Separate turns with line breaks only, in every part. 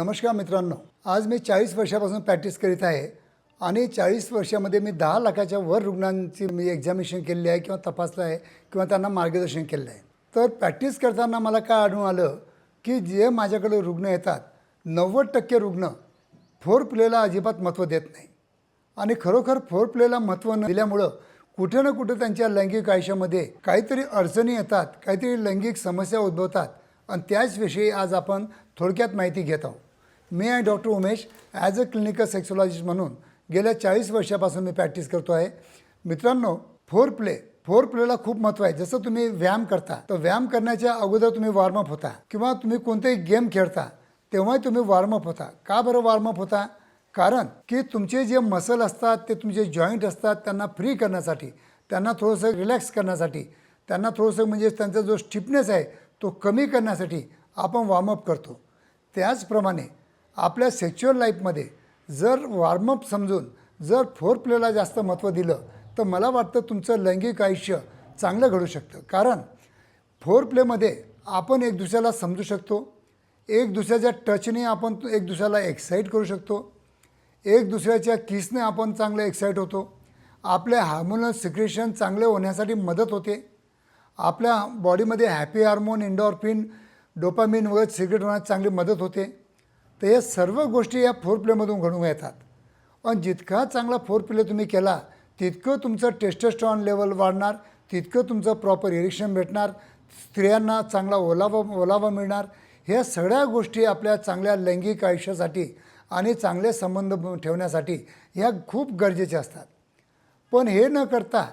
नमस्कार मित्रांनो आज मी चाळीस वर्षापासून प्रॅक्टिस करीत आहे आणि चाळीस वर्षामध्ये मी दहा लाखाच्या वर रुग्णांची मी एक्झामिनेशन केलेली आहे किंवा तपासलं आहे किंवा त्यांना मार्गदर्शन केलेलं आहे. तर प्रॅक्टिस करताना मला काय आढळून आलं की जे माझ्याकडे रुग्ण येतात नव्वद टक्के रुग्ण फोर प्लेला अजिबात महत्त्व देत नाही. आणि खरोखर फोर प्लेला महत्त्व न दिल्यामुळं कुठे ना कुठे त्यांच्या लैंगिक आयुष्यामध्ये काहीतरी अडचणी येतात काहीतरी लैंगिक समस्या उद्भवतात. आणि त्याचविषयी आज आपण थोडक्यात माहिती घेत आहोत. मी आहे doctor Umesh as a clinical sexologist म्हणून गेल्या चाळीस वर्षापासून मी प्रॅक्टिस करतो आहे. मित्रांनो फोर प्ले फोर प्लेला खूप महत्त्व आहे. जसं तुम्ही व्यायाम करता तर व्यायाम करण्याच्या अगोदर तुम्ही वॉर्मअप होता. किंवा तुम्ही कोणतेही गेम खेळता तेव्हाही तुम्ही वॉर्मअप होता. का बरं वॉर्मअप होता? कारण की तुमचे जे मसल असतात ते तुमचे जॉईंट असतात त्यांना फ्री करण्यासाठी त्यांना थोडंसं रिलॅक्स करण्यासाठी त्यांना थोडंसं म्हणजे त्यांचा जो स्टिफनेस आहे तो कमी करण्यासाठी आपण वॉर्मअप करतो. त्याचप्रमाणे आपल्या सेक्च्युअल लाईफमध्ये जर वॉर्मअप समजून जर फोर प्लेला जास्त महत्त्व दिलं तर मला वाटतं तुमचं लैंगिक आयुष्य चांगलं घडू शकतं. कारण फोर प्लेमध्ये आपण एक दुसऱ्याला समजू शकतो. एक दुसऱ्याच्या टचने आपण एक दुसऱ्याला एक्साईट करू शकतो. एक दुसऱ्याच्या किसने आपण चांगलं एक्साईट होतो. आपले हार्मोनल सिक्रेशन चांगले होण्यासाठी मदत होते. आपल्या बॉडीमध्ये हॅपी हार्मोन इंडॉर्फिन डोपामिन वगैरे सिक्रेट होण्यास चांगली मदत होते. तर या सर्व गोष्टी या फोर प्लेमधून घडून येतात. पण जितका चांगला फोर प्ले तुम्ही केला तितकं तुमचं टेस्टेस्ट्रॉन लेवल वाढणार तितकं तुमचं प्रॉपर इरिक्शन भेटणार स्त्रियांना चांगला ओलावा ओलावा मिळणार. ह्या सगळ्या गोष्टी आपल्या चांगल्या लैंगिक आयुष्यासाठी आणि चांगले संबंध ठेवण्यासाठी ह्या खूप गरजेच्या असतात. पण हे न करता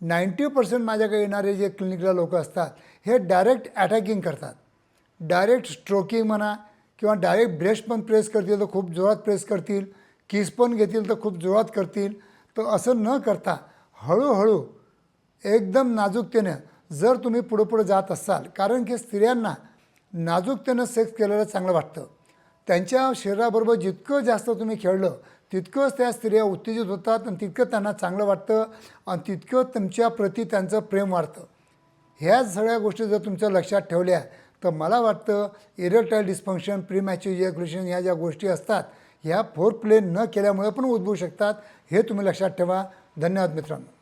नाईंटी पर्सेंट माझ्याकडे येणारे जे क्लिनिकला लोक असतात हे डायरेक्ट अटॅकिंग करतात. डायरेक्ट स्ट्रोकिंग म्हणा किंवा डायरेक्ट ब्रेस्ट पण प्रेस करतील तर खूप जोरात प्रेस करतील. किस पण घेतील तर खूप जोरात करतील. तर असं न करता हळूहळू एकदम नाजूकतेनं जर तुम्ही पुढं पुढं जात असाल कारण की स्त्रियांना नाजूकतेनं सेक्स केलेलं चांगलं वाटतं. त्यांच्या शरीराबरोबर जितकं जास्त तुम्ही खेळलं तितकंच त्या स्त्रिया उत्तेजित होतात आणि तितकं त्यांना चांगलं वाटतं आणि तितकं तुमच्याप्रती त्यांचं प्रेम वाढतं. ह्या सगळ्या गोष्टी जर तुमच्या लक्षात ठेवल्या तर मला वाटतं इरेक्टाईल डिस्फंक्शन प्रीमॅच्युअर इजॅक्युलेशन ह्या ज्या गोष्टी असतात ह्या फोर प्ले न केल्यामुळे पण उद्भवू शकतात हे तुम्ही लक्षात ठेवा. धन्यवाद मित्रांनो.